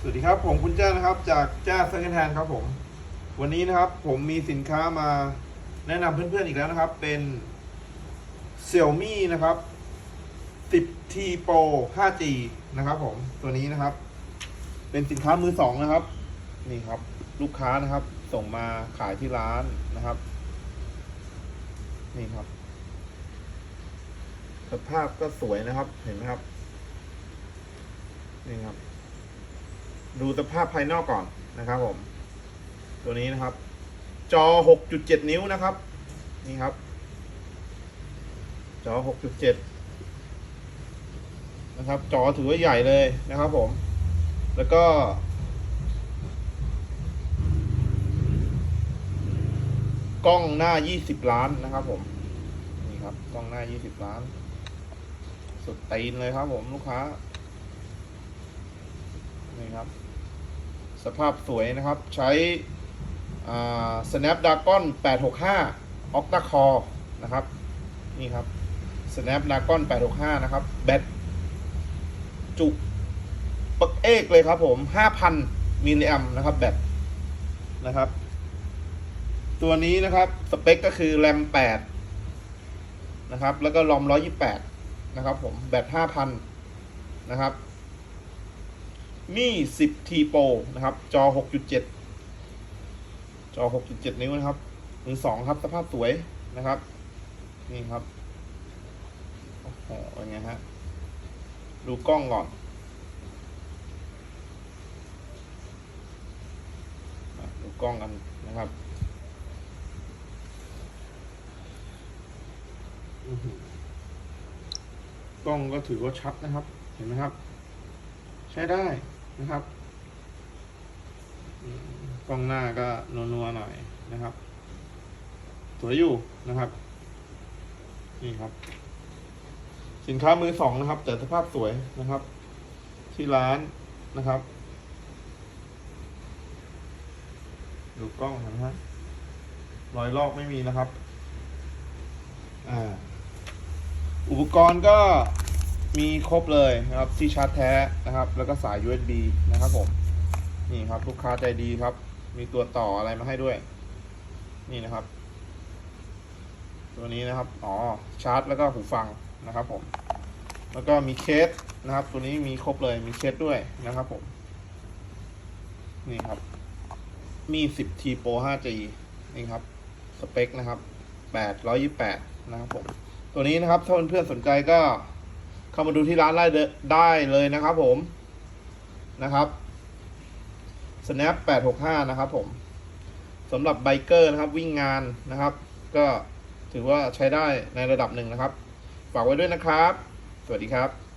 สวัสดีครับ ผมคุณแจ้นะครับ จากแจ้เซ็นแทนครับผม วันนี้นะครับ ผมมีสินค้ามาแนะนำเพื่อนๆอีกแล้วนะครับ เป็น Xiaomi นะครับ 10T Pro 5G นะครับ ผมตัวนี้นะครับ เป็นสินค้ามือสองนะครับ นี่ครับ ลูกค้านะครับ ส่งมาขายที่ร้านนะครับ นี่ครับ สภาพก็สวยนะครับ เห็นไหมครับ นี่ครับ ดูสภาพภายนอกก่อนนะครับผม ตัวนี้นะครับ จอ 6.7 นิ้วนะครับ นี่ครับ จอ 6.7 นะครับ จอถือว่าใหญ่เลยนะครับผม แล้วก็กล้องหน้า 20 ล้านนะครับผม นี่ครับ กล้องหน้า 20 ล้าน สุดตีนเลยครับผมลูกค้า นี่ครับ สภาพสวยนะครับ ใช้อ่า Snapdragon 865 Octa Core นะครับ นี่ครับ Snapdragon 865 นะครับ แบตจุปักเอกเลยครับผม 5,000 มิลลิแอมนะครับ แบตนะครับ ตัวนี้นะครับ สเปคก็คือแรม8นะครับ แล้วก็รอม128 นะครับผม แบต 5,000 นะครับ มี่ 10 T Pro นะครับ จอ 6.7 จอ 6.7 นิ้วนะครับมือสองครับ สภาพสวยนะครับ นี่ครับ โอ้โหเป็นไงฮะ ดูกล้องก่อน ดูกล้องกันนะครับกล้องก็ถือว่าชัดนะครับ เห็นไหมครับ ใช้ได้ นะครับ กล้องหน้าก็นัวๆหน่อยนะครับ สวยอยู่นะครับ นี่ครับ สินค้ามือสองนะครับ แต่สภาพสวยนะครับ ที่ร้านนะครับ ดูกล้องนะฮะรอยลอกไม่มีนะครับ อ่า อุปกรณ์ก็ มีครบเลยนะครับที่ชาร์จแท้นะครับ แล้วก็สาย USB นะครับผมนี่ครับลูกค้าใจดีครับ มีตัวต่ออะไรมาให้ด้วย นี่นะครับ ตัวนี้นะครับ อ๋อชาร์จแล้วก็หูฟังนะครับผม แล้วก็มีเคสนะครับ ตัวนี้มีครบเลยมีเคสด้วยนะครับผม นี่ครับ มี 10T Pro 5G นี่ครับ สเปคนะครับ 828 นะครับผม ตัวนี้นะครับ ถ้าเพื่อนๆสนใจก็ เข้ามาดูที่ร้านได้เดได้เลยนะครับผมนะครับ snap 865 นะครับผมสำหรับไบเกอร์นะครับวิ่งงานนะครับ ก็ถือว่าใช้ได้ในระดับหนึ่งนะครับ ฝากไว้ด้วยนะครับ สวัสดีครับ